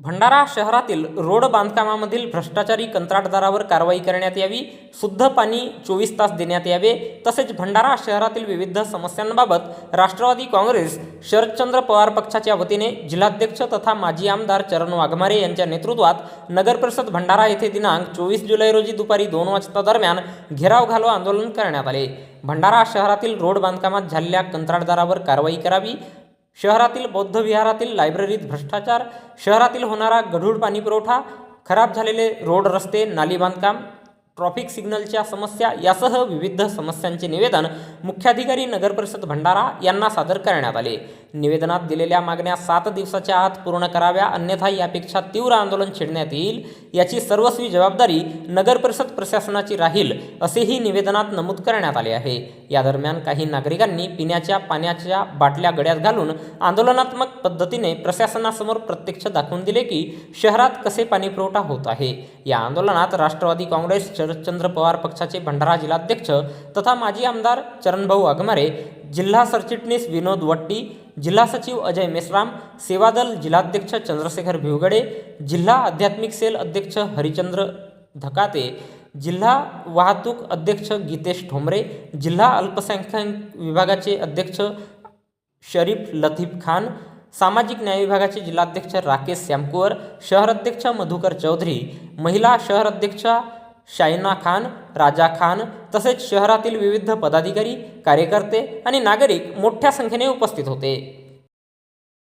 भंडारा शहरातील रोड बांधकामामधील भ्रष्टाचारी कंत्राटदारावर कारवाई करण्यात यावी शुद्ध पाणी चोवीस तास देण्यात यावे तसेच भंडारा शहरातील विविध समस्यांबाबत राष्ट्रवादी काँग्रेस शरदचंद्र पवार पक्षाच्या वतीने जिल्हाध्यक्ष तथा माजी आमदार चरण वाघमारे यांच्या नेतृत्वात नगरपरिषद भंडारा येथे दिनांक चोवीस जुलै रोजी दुपारी दोन वाजता दरम्यान घेराव घालो आंदोलन करण्यात आले. भंडारा शहरातील रोड बांधकामात झालेल्या कंत्राटदारावर कारवाई करावी शहरातील बौद्ध विहारातील लायब्ररीत भ्रष्टाचार शहरातील होणारा गढूळ पाणी पुरवठा खराब झालेले रोड रस्ते नाली बांधकाम ट्रॉफिक सिग्नलच्या समस्या यासह विविध समस्यांचे निवेदन मुख्याधिकारी नगरपरिषद भंडारा यांना सादर करण्यात आले. निवेदनात दिलेल्या मागण्या सात दिवसाच्या आत पूर्ण कराव्या अन्यथा यापेक्षा तीव्र आंदोलन छेडण्यात येईल याची सर्वस्वी जबाबदारी नगरपरिषद प्रशासनाची राहील असेही निवेदनात नमूद करण्यात आले आहे. या दरम्यान काही नागरिकांनी पिण्याच्या पाण्याच्या बाटल्या गड्यात घालून आंदोलनात्मक पद्धतीने प्रशासनासमोर प्रत्यक्ष दाखवून दिले की शहरात कसे पाणीपुरवठा होत आहे. या आंदोलनात राष्ट्रवादी काँग्रेस शरदचंद्र पवार पक्षाचे भंडारा जिल्हाध्यक्ष तथा माजी आमदार चरणभाऊ वाघमारे जिल्हा सरचिटणीस विनोद वट्टी जिल्हा सचिव अजय मेश्राम सेवादल जिल्हाध्यक्ष चंद्रशेखर भिवगडे जिल्हा आध्यात्मिक सेल अध्यक्ष हरिचंद्र धकाते जिल्हा वाहतूक अध्यक्ष गीतेश ठोंबरे जिल्हा अल्पसंख्याक विभागाचे अध्यक्ष शरीफ लतीफ खान सामाजिक न्याय विभागाचे जिल्हाध्यक्ष राकेश श्यामकुवर शहराध्यक्ष मधुकर चौधरी महिला शहराध्यक्षा शायना खान राजा खान तसेच शहरातील विविध पदाधिकारी कार्यकर्ते आणि नागरिक मोठ्या संख्येने उपस्थित होते.